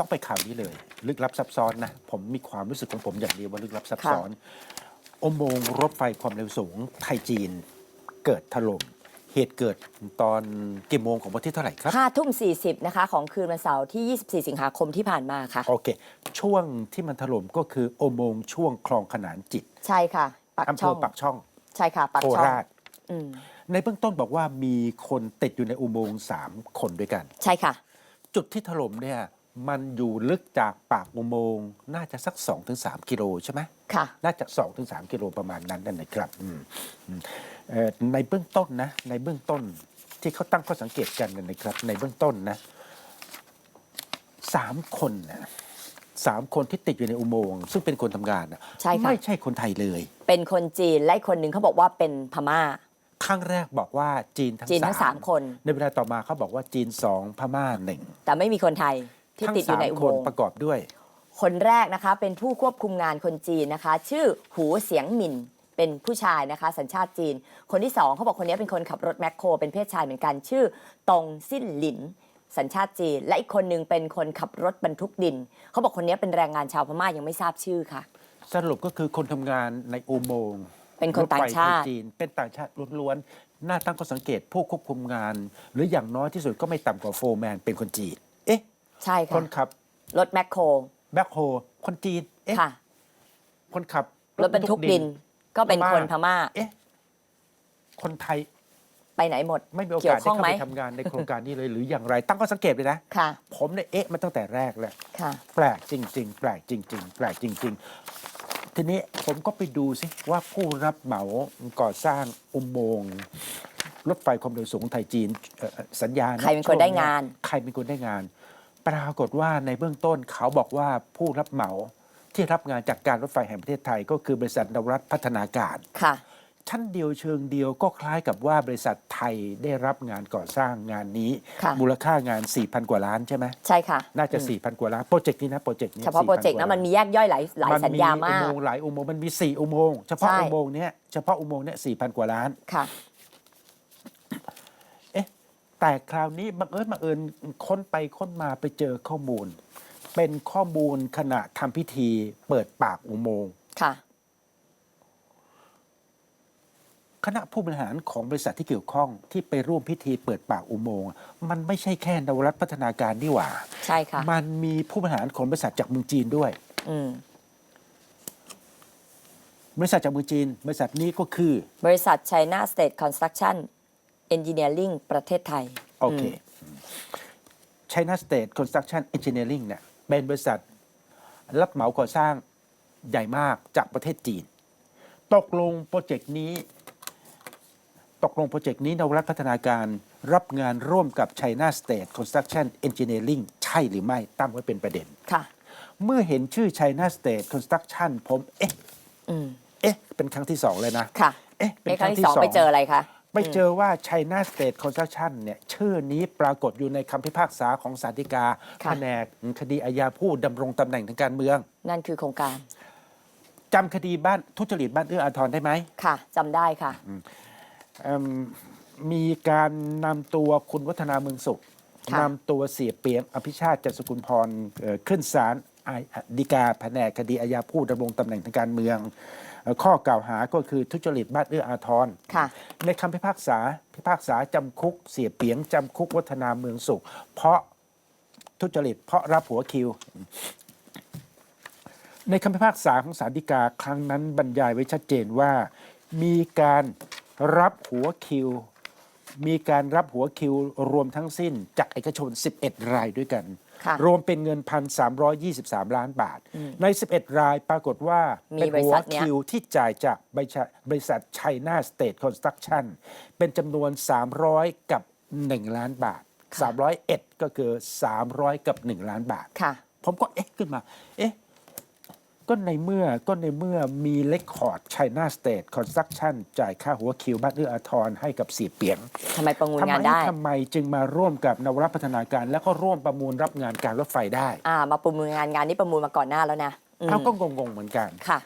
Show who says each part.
Speaker 1: ต้องไปข่าวนี้เลย ลึกลับซับซ้อนนะ ผมมีความรู้สึกของผมอย่างเดียวว่าลึกลับซับซ้อนอุโมงค์รถไฟความเร็วสูงไทยจีนเกิดถล่มเหตุเกิดตอนกี่โมงของวันที่เท่าไหร่ครับ
Speaker 2: ห้าทุ่มสี่สิบนะคะของคืนวันเสาร์ที่ 24 สิงหาคมที่ผ่านมาค่ะ
Speaker 1: โอเค ช่วงที่มันถล่มก็คืออุโมงค์ช่วงคลองขนานจิต
Speaker 2: ใช่ค่ะปัก
Speaker 1: อำเภ
Speaker 2: ช่อ
Speaker 1: องปักช่อง
Speaker 2: ใช่ค่ะปัก
Speaker 1: โค
Speaker 2: ช่อง
Speaker 1: ราช
Speaker 2: อืม
Speaker 1: ในเบื้องต้นบอกว่ามีคนติดอยู่ในอุโมงค์สามคนด้วยกัน
Speaker 2: ใช่ค่ะ
Speaker 1: จุดที่ถล่มเนี่ย มันอยู่ลึกจากปากอุโมงค์น่าจะสัก 2-3 กิโลใช่ไหม
Speaker 2: ค่ะ
Speaker 1: น่าจะ 2-3 กิโลประมาณนั้นนั่นนะครับอืมอืมเอ่อในเบื้องต้นนะ ในเบื้องต้นที่เขาตั้งข้อสังเกตกันนะครับ ในเบื้องต้นนะสามคนนะสามคนที่ติดอยู่ในอุโมงค์ซึ่งเป็นคนทำงานนะ
Speaker 2: ใช่ค่ะ
Speaker 1: ไม่ใช่คนไทยเลย
Speaker 2: เป็นคนจีนและอีกคนหนึ่งเขาบอกว่าเป็นพม่า
Speaker 1: ครั้งแรกบอกว่าจีนทั้ง
Speaker 2: จีนทั้งสามคน
Speaker 1: ในเวลาต่อมาเขาบอกว่าจีนสองพม่าหนึ่ง
Speaker 2: แต่ไม่มีคนไทย ที่
Speaker 1: ทั้ง
Speaker 2: ติดอยู่
Speaker 1: สาม
Speaker 2: ในอุ
Speaker 1: ค
Speaker 2: โม
Speaker 1: น
Speaker 2: งค์
Speaker 1: ประกอบด้วย
Speaker 2: คนแรกนะคะเป็นผู้ควบคุมงานคนจีนนะคะ ชื่อหูเสียงหมินเป็นผู้ชายนะคะ สัญชาติจีน คนที่สองเขาบอกคนนี้เป็นคนขับรถแมคโคร เป็นเพศชายเหมือนกัน ชื่อตงสิ้นหลิน สัญชาติจีน และอีกคนหนึงเป็นคนขับรถบรรทุกดิน เขาบอกคนนี้เป็นแรงงานชาวพม่ายังไม่ทราบชื่อค่ะ
Speaker 1: สรุปก็คือคนทำงานในอุโมงค์
Speaker 2: เป็นคนต่างชาติ
Speaker 1: รถไฟไทยจีน เป็นต่างชาติล้วนๆน่าตั้งข้อสังเกตผู้ควบคุมงาน หรืออย่างน้อยที่สุดก็ไม่ต่ำกว่าโฟร์แมนเป็นคนจีนเอ๊ะ
Speaker 2: ใช่
Speaker 1: ค
Speaker 2: ค่ะ
Speaker 1: นขับ
Speaker 2: รถแมคโคร
Speaker 1: แบ็คโฮคนจีน เอ๊ะ
Speaker 2: ค่ะ
Speaker 1: คนขับ
Speaker 2: รถบรรทุกดิน ก็เป็นคนพม่า
Speaker 1: เอ๊ะ คนไทย
Speaker 2: ไปไหนหมด
Speaker 1: ไม่มีโอ
Speaker 2: เกี่
Speaker 1: กาส
Speaker 2: ยว
Speaker 1: ได้
Speaker 2: ข้อง
Speaker 1: เข้า
Speaker 2: ไหม
Speaker 1: ไปทำงานในโครงการนี้เลย หรืออย่างไร ตั้งข้อสังเกตเลยนะ
Speaker 2: ค่ะ
Speaker 1: ผมเนี่ยเอ๊ะมาตั้งแต่แรกแหละ
Speaker 2: ค่ะ
Speaker 1: แปลกจริง ๆ แปลกจริง ๆ แปลกจริง ๆ ทีนี้ผมก็ไปดูสิว่าผู้รับเหมาก่อสร้างอุโมงค์รถไฟความเร็วสูงไทยจีนเอ่อสัญญาณ
Speaker 2: ใครเป็นคนได้งาน
Speaker 1: ใครเป็นคนได้งาน ปรากฏว่าในเบื้องต้นเขาบอกว่าผู้รับเหมาที่รับงานจากการรถไฟแห่งประเทศไทย ก็คือบริษัทนวรัฐพัฒนาการ
Speaker 2: ค่ะ
Speaker 1: ชั้นเดียวเชิงเดียวก็คล้ายกับว่าบริษัทไทยได้รับงานก่อสร้างงานนี้
Speaker 2: ค่ะ
Speaker 1: มูลค่างาน 4,000 กว่าล้านใช่ไหม
Speaker 2: ใช่ค่ะ
Speaker 1: น่าจะ
Speaker 2: อืม
Speaker 1: 4,000 กว่าล้านโปรเจกต์นี้นะโปรเจกต์นี้
Speaker 2: เฉพาะ
Speaker 1: 4,000
Speaker 2: โปรเจกต์
Speaker 1: ก
Speaker 2: นะ
Speaker 1: ว่า
Speaker 2: มันมีแยกย่อยหลายหลายสัญญา
Speaker 1: อุ
Speaker 2: มาก
Speaker 1: โมงค์หลายอุโมงค์มันมี 4 อุโมงค์เฉพาะ
Speaker 2: ใช่
Speaker 1: อุโมงค์เนี้ยเฉพาะอุโมงค์เนี้ย4,000 กว่าล้าน
Speaker 2: ค่ะ
Speaker 1: เอ๊ะ แต่คราวนี้บังเอิญบังเอิญค้นไปค้นมาไปเจอข้อมูล เป็นข้อมูลขณะทำพิธีเปิดปากอุโมงค์
Speaker 2: ค่ะ
Speaker 1: คณะผู้บริหารของบริษัทที่เกี่ยวข้องที่ไปร่วมพิธีเปิดปากอุโมงค์มันไม่ใช่แค่นวรัฐพัฒนาการนี่หว่า
Speaker 2: ใช่ค่ะ
Speaker 1: มันมีผู้บริหารของบริษัทจากเมืองจีนด้วย
Speaker 2: อืม
Speaker 1: บริษัทจากเมืองจีน บริษัทนี้ก็คือ
Speaker 2: บริษัท China State Construction Engineering ประเทศไทย
Speaker 1: โอเค China State Construction Engineering เนี่ยเป็นบริษัทรับเหมาก่อสร้างใหญ่มากจากประเทศจีน ตกลงโปรเจกต์นี้ ตกลงโปรเจกต์นี้นวรัฐพัฒนาการรับงานร่วมกับ China State Construction Engineering ใช่หรือไม่ตั้งไว้เป็นประเด็น
Speaker 2: ค่ะ
Speaker 1: เมื่อเห็นชื่อ China State Construction ผม เอ๊ะ
Speaker 2: อืม
Speaker 1: เอ๊ะ เป็นครั้งที่สองเลยนะ
Speaker 2: ค่ะ
Speaker 1: เอ๊ะ เป็น
Speaker 2: ใน
Speaker 1: ค
Speaker 2: ครั้
Speaker 1: รั้
Speaker 2: ง
Speaker 1: ง
Speaker 2: ที่
Speaker 1: ที่
Speaker 2: สอง
Speaker 1: สอง
Speaker 2: ไปเจออะไรคะ
Speaker 1: ไปเจอว่า China State Construction เนี่ยชื่อนี้ปรากฏอยู่ในคำพิพากษาของศาลฎีกา
Speaker 2: ค่ะ
Speaker 1: แผนกคดีอาญาผู้ดำรงตำแหน่งทางการเมือง
Speaker 2: นั่นคือโครงการ
Speaker 1: จำคดีบ้านทุจริตบ้านเอื้ออาทรได้ไหม
Speaker 2: ค่ะจำได้ค่ะ
Speaker 1: เอิ่มมีการนำตัวคุณวัฒนาเมืองสุข
Speaker 2: ค่ะ
Speaker 1: นำตัวเสียเปียมอภิชาติจันทร์สกุลพรเอ่อขึ้นศาลอาฎีกาแผนกคดีอาญาผู้ดำรงตำแหน่งทางการเมืองเอ่อ ข้อกล่าวหาก็คือทุจริตบ้านเอื้ออาทร
Speaker 2: ค่ะ
Speaker 1: ในคำพิพากษาพิพากษาจำคุกเสียเปียงจำคุกวัฒนาเมืองสุข เพราะทุจริตเพราะรับหัวคิว ในคำพิพากษาของศาลฎีกาครั้งนั้นบรรยายไว้ชัดเจนว่า มีการรับหัวคิว มีการรับหัวคิวรวมทั้งสิ้นจากเอกชน 11 รายด้วยกัน
Speaker 2: ค่ะ
Speaker 1: รวมเป็นเงิน 1,323 ล้านบาท ใน 11 รายปรากฏว่า
Speaker 2: มี
Speaker 1: เป็น
Speaker 2: บริ
Speaker 1: หัว
Speaker 2: ษัทเนี้ย
Speaker 1: คิวที่จ่ายจากบริษัทบริษัท China State Construction เป็นจำนวน 300 กับ 1 ล้านบาท 301 ก็คือ 300 กับ 1 ล้านบาท
Speaker 2: ค่ะ
Speaker 1: ผมก็เอ๊ะขึ้นมา เอ๊ะ ก็ในเมื่อก็ในเมื่อมีเลคคอร์ด China State Construction จ่ายค่าหัวคิวบ้านเอื้ออาทรให้กับเสียเปียง
Speaker 2: ทำไมประมูล
Speaker 1: ทำไม
Speaker 2: งานได้
Speaker 1: ทำไมจึงมาร่วมกับนวรัฐพัฒนาการ แล้วก็ร่วมประมูลรับงานการรถไฟได้
Speaker 2: อ่ามาประมูลงานงานนี้ประมูลมาก่อนหน้าแล้วนะอืม
Speaker 1: เขาก็งงๆเหมือนกัน
Speaker 2: ค่ะ